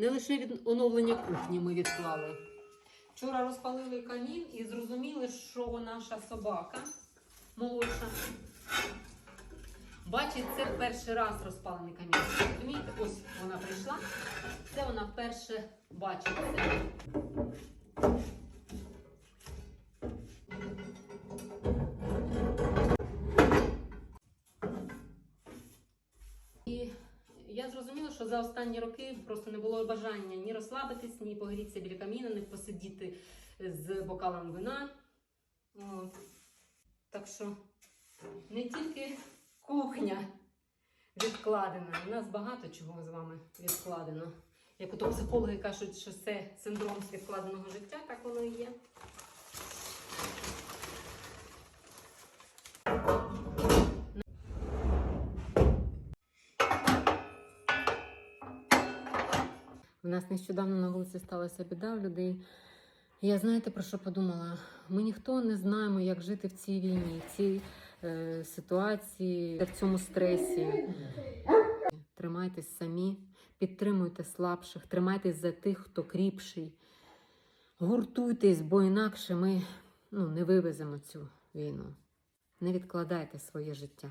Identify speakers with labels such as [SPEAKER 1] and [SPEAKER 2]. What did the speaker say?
[SPEAKER 1] не лише від оновлення кухні ми відклали. Вчора розпалили камін і зрозуміли, що наша собака молодша. Бачить, це перший раз розпалений камін. Розумієте, ось вона прийшла. Це вона вперше бачить. Я зрозуміла, що за останні роки просто не було бажання ні розслабитись, ні погрітися біля каміна, ні посидіти з бокалом вина. От. Так що не тільки кухня відкладена, у нас багато чого з вами відкладено. Як ото психологи кажуть, що це синдром відкладеного життя, так воно і є. Нас нещодавно на вулиці сталася біда у людей. Я знаєте про що подумала? Ми ніхто не знаємо, як жити в цій війні, в цій е, ситуації, в цьому стресі. Тримайтесь самі, підтримуйте слабших, тримайтесь за тих, хто кріпший. Гуртуйтесь, бо інакше ми ну, не вивеземо цю війну. Не відкладайте своє життя.